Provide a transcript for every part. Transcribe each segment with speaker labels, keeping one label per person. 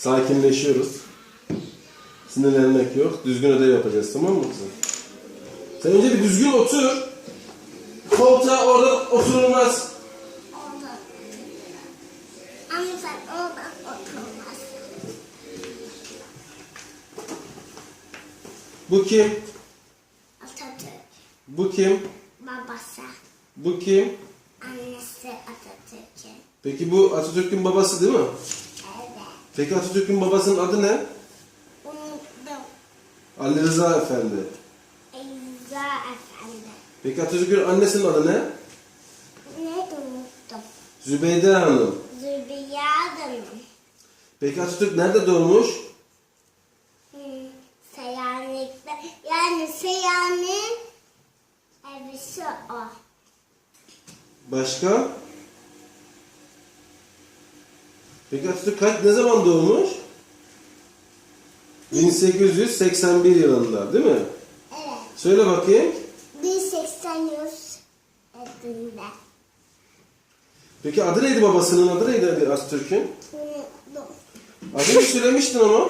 Speaker 1: Sakinleşiyoruz. Sinirlenmek yok. Düzgün ödev yapacağız tamam mı kızım? Sen önce bir düzgün otur. Koltuğa orada oturulmaz.
Speaker 2: Orada. Ama sen oradan oturmazsın.
Speaker 1: Bu kim?
Speaker 2: Atatürk.
Speaker 1: Bu kim?
Speaker 2: Babası.
Speaker 1: Bu kim?
Speaker 2: Annesi Atatürk'ün.
Speaker 1: Peki bu Atatürk'ün babası değil mi? Peki Atatürk'ün babasının adı ne?
Speaker 2: Unuttum.
Speaker 1: Ali Rıza Efendi.
Speaker 2: Eyza Efendi.
Speaker 1: Peki Atatürk'ün annesinin adı ne?
Speaker 2: Neydi unuttum.
Speaker 1: Zübeyde Hanım.
Speaker 2: Zülbiya Hanım.
Speaker 1: Peki Atatürk nerede doğmuş?
Speaker 2: Hmm, Seyyanik'te. Yani Seyyanik'in evisi o.
Speaker 1: Başka? Peki Atatürk kaç, ne zaman doğmuş? 1881 yılında değil mi?
Speaker 2: Evet.
Speaker 1: Söyle bakayım.
Speaker 2: 1800 edinde.
Speaker 1: Peki adı neydi babasının adı neydi Atatürk'ün? Adını söylemiştin ama.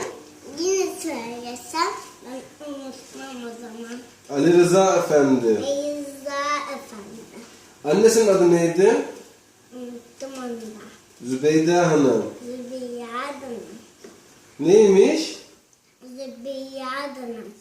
Speaker 2: Yine söylesem ben unutmam o zaman.
Speaker 1: Ali Rıza Efendi.
Speaker 2: Eyza Efendi.
Speaker 1: Annesinin adı neydi?
Speaker 2: Unuttum onu da.
Speaker 1: Zübeyde Hanım.
Speaker 2: Zülbiya Hanım.
Speaker 1: Neymiş?
Speaker 2: Zülbiya Hanım.